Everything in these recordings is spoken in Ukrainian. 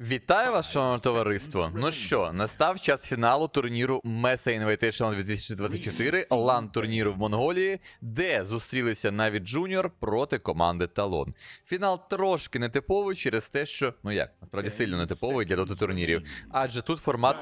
Вітаю вас, шановне товариство. Ну що, настав час фіналу турніру Mesa Invitational 2024, лан турніру в Монголії, де зустрілися навіть Джуніор проти команди Талон. Фінал трошки нетиповий через те, що ну як, насправді сильно нетиповий для доти турнірів, адже тут формат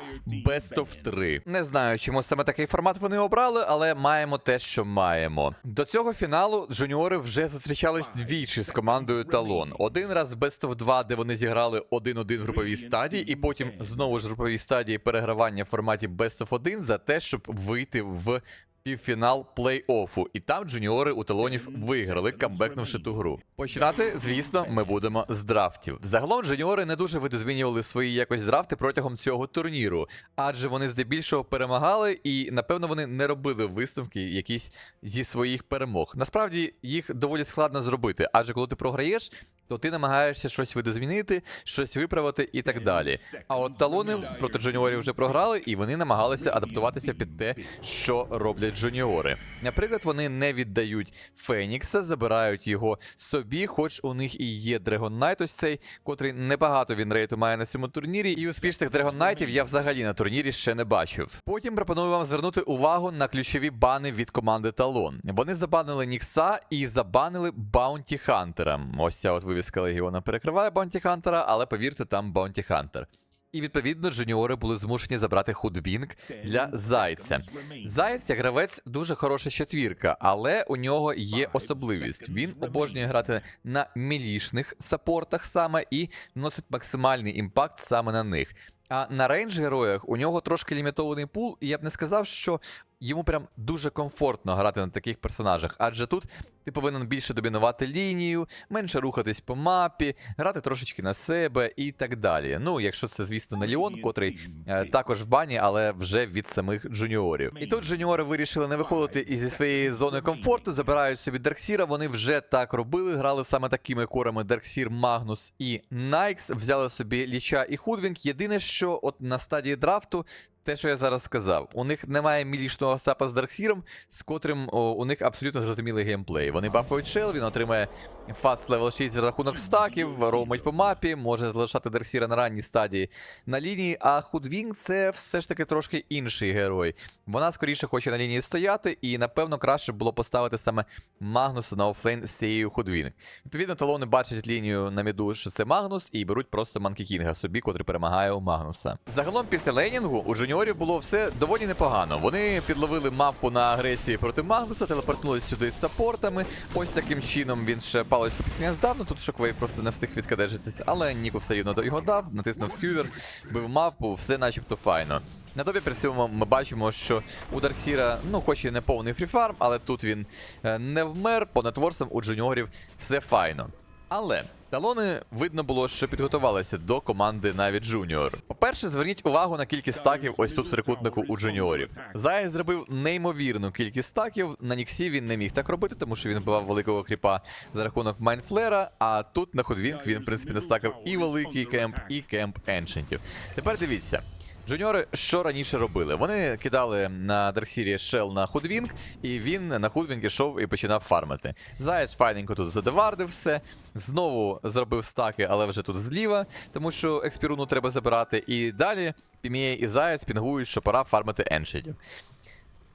Best of 3. Не знаю, чому саме такий формат вони обрали, але маємо те, що маємо. До цього фіналу джуніори вже зустрічались двічі з командою Талон. Один раз Best of 2, де вони зіграли 1-1 в груповій стадії, і потім знову ж в груповій стадії перегравання в форматі Best of 1 за те, щоб вийти в півфінал плей-оффу. І там джуніори у талонів виграли, камбекнувши ту гру. Починати, звісно, ми будемо з драфтів. Загалом джуніори не дуже видозмінювали свої якось драфти протягом цього турніру, адже вони здебільшого перемагали, і напевно вони не робили висновки якісь зі своїх перемог. Насправді їх доволі складно зробити, адже коли ти програєш, то ти намагаєшся щось видозмінити, щось виправити і так далі. А от талони проти джуніорів вже програли, і вони намагалися адаптуватися під те, що роблять джуніори. Наприклад, вони не віддають Фенікса, забирають його собі, хоч у них і є Dragon Knight ось цей, котрий небагато він рейту має на цьому турнірі. І успішних Dragon Knightів я взагалі на турнірі ще не бачив. Потім пропоную вам звернути увагу на ключові бани від команди Талон. Вони забанили Нікса і забанили Баунті Хантера. Ось ця от вивіска Легіона перекриває Баунті Хантера, але повірте, там Баунті Хантер. І відповідно джуніори були змушені забрати худвінг для зайця. Заєць як гравець дуже хороша четвірка, але у нього є особливість. Він обожнює грати на мілішних саппортах саме і вносить максимальний імпакт саме на них. А на рейндж героях у нього трошки лімітований пул, і я б не сказав, що йому прям дуже комфортно грати на таких персонажах, адже тут ти повинен більше домінувати лінію, менше рухатись по мапі, грати трошечки на себе і так далі. Ну, якщо це, звісно, не Ліон, котрий е, також в бані, але вже від самих джуніорів. І тут джуніори вирішили не виходити із своєї зони комфорту, забирають собі Дарксіра. Вони вже так робили, грали саме такими корами Дарксір, Магнус і Найкс. Взяли собі Ліча і Худвінг. Єдине, що от на стадії драфту. Те, що я зараз сказав, у них немає мілішного сапа з Дарксіром, з котрим о, у них абсолютно зрозумілий геймплей. Вони бафують шел, він отримає фаст левел 6 за рахунок стаків, роумить по мапі, може залишати Дарксіра на ранній стадії на лінії. А Худвінг це все ж таки трошки інший герой. Вона скоріше хоче на лінії стояти, і напевно краще було поставити саме Магнуса на офлейн з цією Худвінг. Відповідно, талони бачать лінію на міду, що це Магнус, і беруть просто Манкі Кінга собі, котрий перемагає у Магнуса. Загалом після лейнінгу у Жуніорів було все доволі непогано. Вони підловили мапу на агресії проти Магнуса, телепортнулись сюди з саппортами. Ось таким чином він ще палець не здав. Ну тут Шоквей просто не встиг відкадежитись, але Ніку все рівно його дав, натиснув скювер, бив мапу, все начебто файно. На тобі при цьому ми бачимо, що у Дарксіра, ну, хоч і не повний фріфарм, але тут він е, не вмер, по нетворцям у джуніорів все файно. Але талони видно було, що підготувалися до команди навіть Джуніор. По-перше, зверніть увагу на кількість стаків ось тут в трикутнику у джуніорів. Зай зробив неймовірну кількість стаків. На Ніксі він не міг так робити, тому що він вбивав великого кріпа за рахунок Майнфлера. А тут на Ходвінг він, в принципі, настакав і великий кемп, і кемп еншентів. Тепер дивіться. Джуніори що раніше робили? Вони кидали на Дарксірі шел на Худвінг, і він на Худвінг ішов і починав фармити. Заяць файненько тут задевардив все. Знову зробив стаки, але вже тут зліва, тому що експіруну треба забирати. І далі Піміє і Заяць пінгують, що пора фармити еншентів.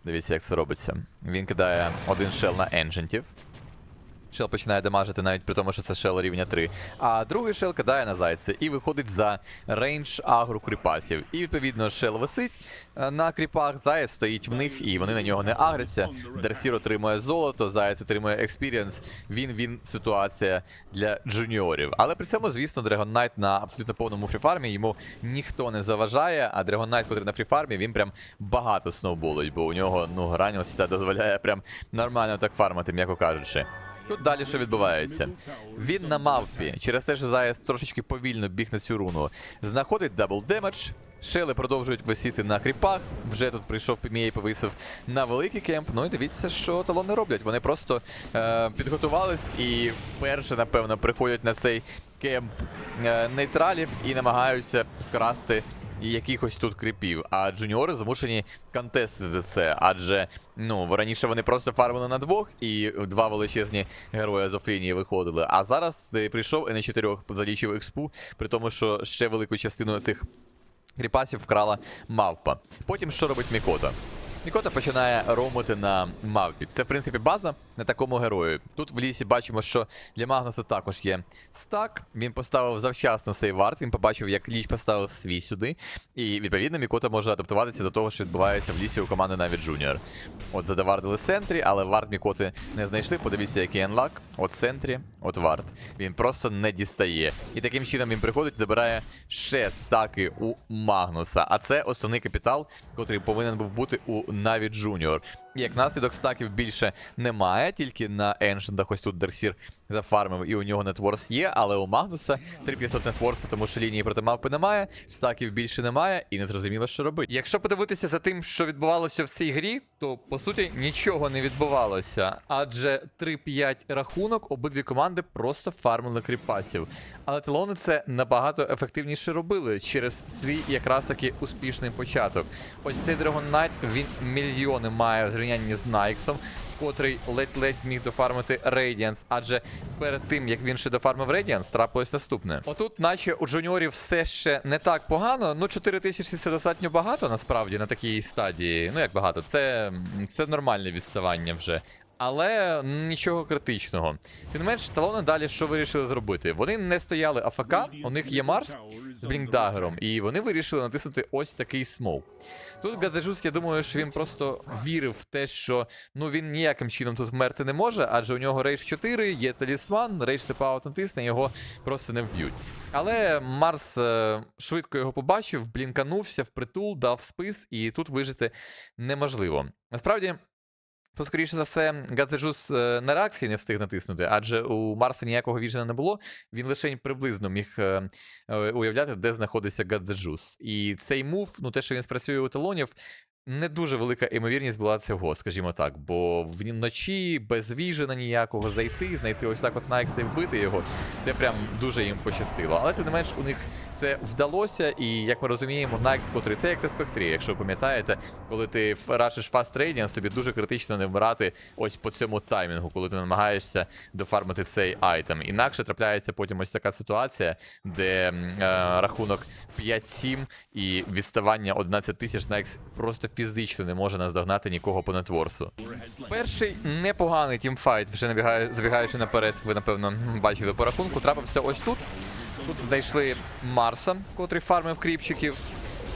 Дивіться, як це робиться. Він кидає один шел на еншентів. Шел починає дамажити навіть при тому, що це шел рівня 3. А другий шел кидає на зайця і виходить за рейндж агру кріпасів. І відповідно шел висить е, на кріпах, заяць стоїть в них, і вони на нього не агряться. Дарсір отримує золото, заяць отримує експірієнс. Він він ситуація для джуніорів. Але при цьому, звісно, Dragon Knight на абсолютно повному фріфармі йому ніхто не заважає. А Dragon Knight, котрий на фріфармі, він прям багато сноуболить, бо у нього ну ця дозволяє прям нормально так фармити, м'яко кажучи. Тут далі що відбувається? Він на мавпі, через те, що Заяц трошечки повільно біг на цю руну, знаходить дабл демедж. Шели продовжують висіти на кріпах. Вже тут прийшов Пімія повисив на великий кемп. Ну і дивіться, що талони роблять. Вони просто е, підготувались і вперше, напевно, приходять на цей кемп е, нейтралів і намагаються вкрасти якихось тут кріпів. А джуніори змушені контестити це. Адже ну раніше вони просто фармили на двох і два величезні герої з виходили. А зараз е, прийшов і на чотирьох залічив експу, при тому, що ще велику частину цих кріпасів вкрала мавпа. Потім що робить Мікота? Мікота починає ромити на мавпі. Це, в принципі, база на такому герою. Тут в лісі бачимо, що для Магнуса також є стак. Він поставив завчасно цей варт, він побачив, як ліч поставив свій сюди. І відповідно Мікота може адаптуватися до того, що відбувається в лісі у команди навіть Джуніор. От задавардили центрі, але варт Мікоти не знайшли. Подивіться, який енлак. От центрі, от варт. Він просто не дістає. І таким чином він приходить, забирає ще стаки у Магнуса. А це основний капітал, котрий повинен був бути у Наві Джуніор. Як наслідок стаків більше немає, тільки на Еншентах ось тут Дерсір зафармив, і у нього нетворс є, але у Магнуса 3500 нетворсу, тому що лінії проти мавпи немає, стаків більше немає, і не зрозуміло, що робити. Якщо подивитися за тим, що відбувалося в цій грі, то по суті нічого не відбувалося. Адже 3-5 рахунок, обидві команди просто фармили кріпасів. Але талони це набагато ефективніше робили через свій якраз таки успішний початок. Ось цей Dragon Knight, він мільйони має в зрівнянні з Найксом, котрий ледь-ледь зміг дофармити Рейдіанс. адже перед тим як він ще дофармив Рейдіанс, трапилось наступне. Отут, наче у джуніорів все ще не так погано. Ну 4 тисячі це достатньо багато насправді на такій стадії. Ну як багато, це, це нормальне відставання вже. Але нічого критичного. Тим не менш, талони далі що вирішили зробити? Вони не стояли АФК, у них є Марс з Блінкдагером, і вони вирішили натиснути ось такий смоук. Тут Гадежус, я думаю, що він просто вірив в те, що ну він ніяким чином тут вмерти не може, адже у нього рейдж 4, є талісман, рейдж типа натисне, його просто не вб'ють. Але Марс е, швидко його побачив, блінканувся впритул, дав спис, і тут вижити неможливо. Насправді. То, скоріше за все, Гадежус е, на реакції не встиг натиснути, адже у Марса ніякого віжена не було. Він лише приблизно міг е, е, уявляти, де знаходиться Гадежус. І цей мув, ну те, що він спрацює у талонів, не дуже велика ймовірність була цього, скажімо так. Бо вночі без віжена ніякого зайти, знайти ось так от Найкса і вбити його. Це прям дуже їм пощастило. Але тим не менш у них це вдалося, і як ми розуміємо, Найкс, котрий це як те спектрі, якщо ви пам'ятаєте, коли ти рашиш Fast Radiance, тобі дуже критично не вмирати ось по цьому таймінгу, коли ти намагаєшся дофармити цей айтем. Інакше трапляється потім ось така ситуація, де е, рахунок 5-7 і відставання 11 тисяч Найкс просто фізично не може наздогнати нікого по нетворсу. Перший непоганий тімфайт, вже набігає, забігаючи наперед, ви напевно бачили по рахунку. Трапився ось тут. Тут знайшли Марса, котрий фармив кріпчиків.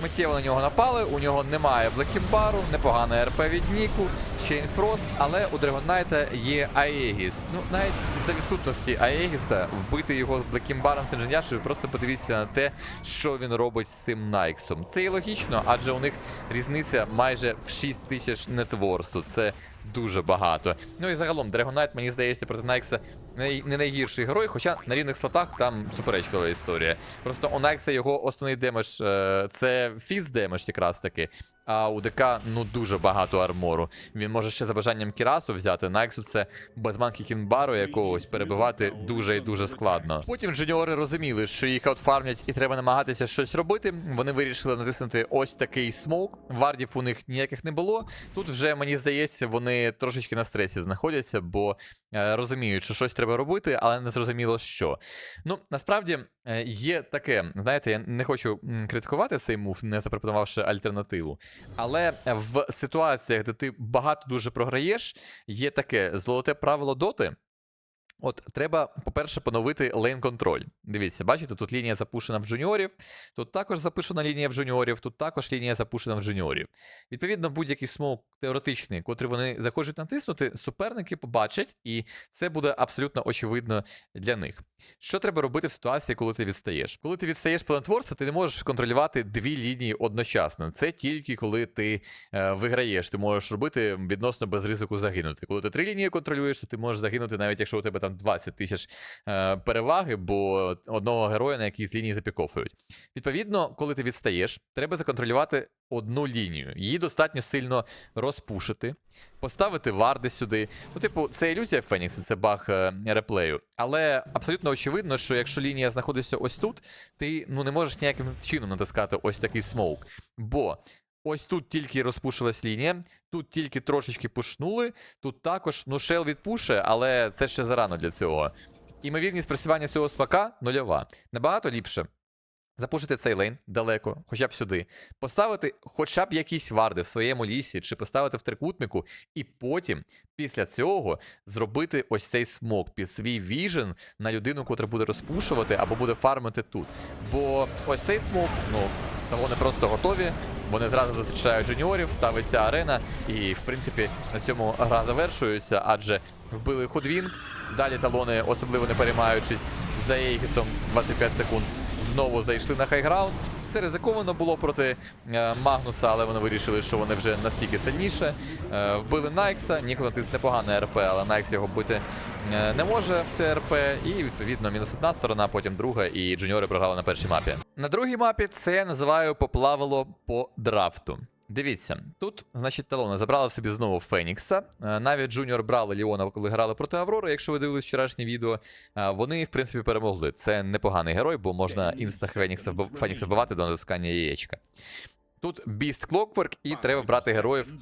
Миттєво на нього напали, у нього немає Блекімбару, непогане РП від Ніку, Чейнфрост, але у Драгонайта є Аегіс. Ну, навіть за відсутності Аегіса вбити його з Блекімбаром з інженершою, просто подивіться на те, що він робить з цим Найксом. Це і логічно, адже у них різниця майже в 6 тисяч нетворсу. Це дуже багато. Ну і загалом, Драгонайт, мені здається, проти Найкса не найгірший герой, хоча на рівних статах там суперечлива історія. Просто у Найкса його основний демедж е, це фіз демедж якраз таки. А у ДК ну дуже багато армору. Він може ще за бажанням Кірасу взяти. Найксу це безманки кінбару якогось перебивати дуже і дуже складно. Потім джуніори розуміли, що їх аутфармлять і треба намагатися щось робити. Вони вирішили натиснути ось такий смоук. Вардів у них ніяких не було. Тут вже мені здається, вони трошечки на стресі знаходяться, бо розуміють, що щось треба робити, але не зрозуміло що. Ну насправді е, є таке. Знаєте, я не хочу критикувати цей мув, не запропонувавши альтернативу. Але в ситуаціях, де ти багато дуже програєш, є таке золоте правило доти. От треба, по-перше, поновити лейн-контроль. Дивіться, бачите, тут лінія запушена в джуніорів, тут також запушена лінія в джуніорів, тут також лінія запушена в джуніорів. Відповідно, будь-який смоук теоретичний, котрий вони захочуть натиснути, суперники побачать, і це буде абсолютно очевидно для них. Що треба робити в ситуації, коли ти відстаєш? Коли ти відстаєш планетворця, ти не можеш контролювати дві лінії одночасно. Це тільки коли ти е, виграєш. Ти можеш робити відносно без ризику загинути. Коли ти три лінії контролюєш, то ти можеш загинути, навіть якщо у тебе там 20 тисяч е, переваги, бо одного героя на якійсь лінії запікофують. Відповідно, коли ти відстаєш, треба законтролювати одну лінію. Її достатньо сильно розпушити, поставити варди сюди. Ну, типу, це ілюзія Фенікса, це баг е, реплею. Але абсолютно очевидно, що якщо лінія знаходиться ось тут, ти ну не можеш ніяким чином натискати ось такий смоук. Бо ось тут тільки розпушилась лінія, тут тільки трошечки пушнули, тут також ну шел відпуше, але це ще зарано для цього. Імовірність працювання цього спака нульова. Набагато ліпше. Запушити цей лейн далеко, хоча б сюди, поставити хоча б якісь варди в своєму лісі, чи поставити в трикутнику, і потім, після цього, зробити ось цей смок під свій віжен на людину, котра буде розпушувати або буде фармити тут. Бо ось цей смок, ну, та вони просто готові. Вони зразу зустрічають джуніорів, ставиться арена, і в принципі на цьому гра завершується, адже вбили Худвінг. Далі талони, особливо не переймаючись за Ейгісом 25 секунд, знову зайшли на хайграунд. Це ризиковано було проти е, Магнуса, але вони вирішили, що вони вже настільки сильніше. Е, вбили Найкса. Ніколи тис непогане РП, але Найкс його бити е, не може в це РП. І відповідно мінус одна сторона, потім друга, і джуніори програли на першій мапі. На другій мапі це я називаю поплавало по драфту. Дивіться, тут, значить, талони забрали собі знову Фенікса. Е, Навіть Джуніор брали Ліона, коли грали проти Аврори. Якщо ви дивились вчорашнє відео, Е, вони, в принципі, перемогли. Це непоганий герой, бо можна інста Фенікса вбивати до натискання яєчка. Тут Beast Clockwork і треба брати героїв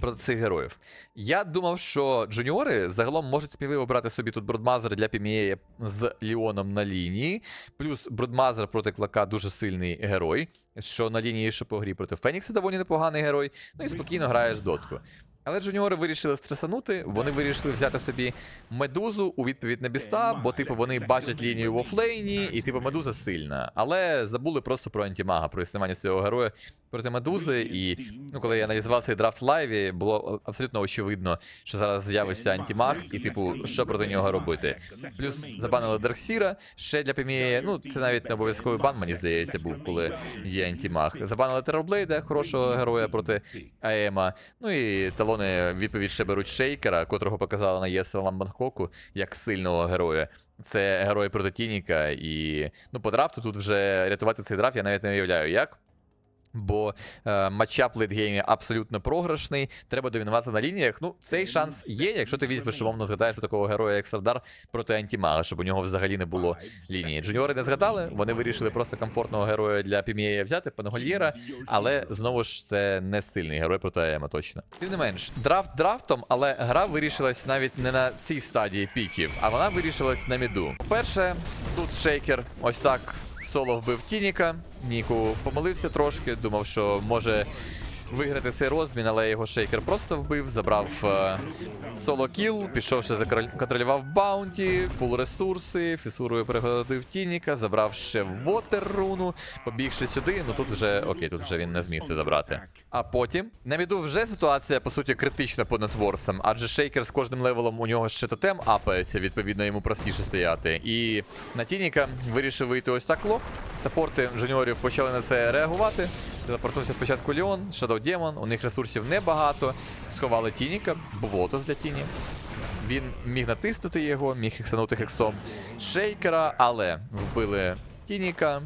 проти цих героїв. Я думав, що джуніори загалом можуть сміливо брати собі тут Бродмазер для Пімієя з Ліоном на лінії. Плюс Бродмазер проти Клака дуже сильний герой, що на лінії ще по грі проти Фенікса доволі непоганий герой. Ну і спокійно граєш дотку. Але джуніори вирішили стресанути, вони вирішили взяти собі медузу у відповідь на біста, бо типу вони бачать лінію в офлейні, і типу медуза сильна. Але забули просто про антимага, про існування цього героя проти медузи. І ну, коли я аналізував цей драфт в лайві, було абсолютно очевидно, що зараз з'явиться антимаг, і типу, що проти нього робити. Плюс забанили Дарксіра, ще для Пімії, ну це навіть не обов'язковий бан, мені здається, був, коли є антимаг. Забанили Терорблейда, хорошого героя проти АЕМа. Ну і талони відповідь ще беруть Шейкера, котрого показали на ЄСЛ Бангкоку, як сильного героя. Це герой прототініка, і ну по драфту тут вже рятувати цей драфт я навіть не уявляю як. Бо е, матчап в лейтгеймі абсолютно програшний. Треба домінувати на лініях. Ну, цей шанс є, якщо ти візьмеш, умовно згадаєш про такого героя, як Сардар проти антимага, щоб у нього взагалі не було лінії. Джуніори не згадали, вони вирішили просто комфортного героя для Пімієя взяти, Пангольєра, але знову ж це не сильний герой проти АЕМа точно. Тим не менш, драфт драфтом, але гра вирішилась навіть не на цій стадії піків, а вона вирішилась на міду. По-перше, тут шейкер ось так соло вбив Тініка. Ніку помилився трошки, думав, що може виграти цей розмін, але його шейкер просто вбив, забрав е, соло кіл, пішов ще контролював баунті, фул ресурси, фісурою перегородив Тініка, забрав ще вотер руну, побігши сюди. Ну тут вже окей, тут вже він не зміг це забрати. А потім на міду вже ситуація по суті критична по нетворсам, адже шейкер з кожним левелом у нього ще тотем апається, відповідно йому простіше стояти. І на Тініка вирішив вийти ось так лох. Саппорти жуніорів почали на це реагувати. Телепортнувся спочатку Леон, Shadow Demon, у них ресурсів небагато. Сховали Тініка, був лотос для Тіні. Він міг натиснути його, міг хексанути хексом шейкера, але вбили Тініка.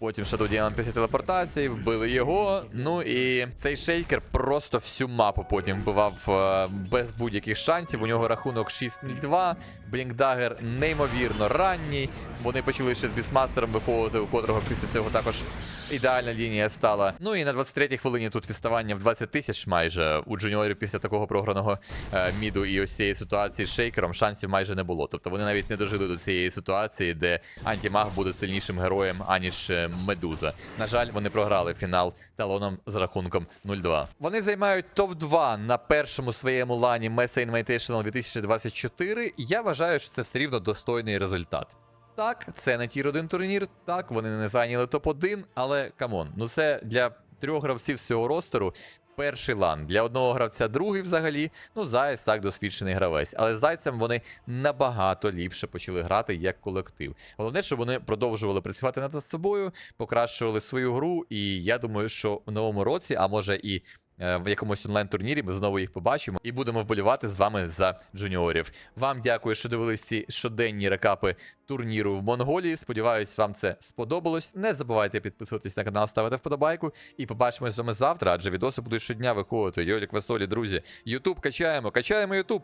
Потім Shadow Demon після телепортації, вбили його. Ну і цей шейкер просто всю мапу потім вбивав е, без будь-яких шансів. У нього рахунок 6-0-2. Блінкдагер неймовірно ранній. Вони почали ще з бісмастером виходити, у котрого після цього також ідеальна лінія стала. Ну і на 23-й хвилині тут відставання в 20 тисяч майже у джуніорів після такого програного е, міду і ось цієї ситуації з шейкером шансів майже не було. Тобто вони навіть не дожили до цієї ситуації, де антимаг буде сильнішим героєм, аніж е, медуза. На жаль, вони програли фінал талоном з рахунком 0-2. Вони займають топ-2 на першому своєму лані Mesa Invitational 2024. Я вважаю, що це все рівно достойний результат. Так, це не тір 1 турнір, так, вони не зайняли топ-1, але камон, ну це для трьох гравців з цього ростеру. Перший лан для одного гравця, другий взагалі. Ну, Заяць так досвідчений гравець. Але з зайцем вони набагато ліпше почали грати як колектив. Головне, щоб вони продовжували працювати над собою, покращували свою гру. І я думаю, що в новому році, а може і в якомусь онлайн-турнірі ми знову їх побачимо і будемо вболівати з вами за джуніорів. Вам дякую, що дивились ці щоденні рекапи турніру в Монголії. Сподіваюсь, вам це сподобалось. Не забувайте підписуватись на канал, ставити вподобайку. І побачимось з вами завтра, адже відоси будуть щодня виходити. Йолік Весолі, друзі. Ютуб качаємо, качаємо Ютуб.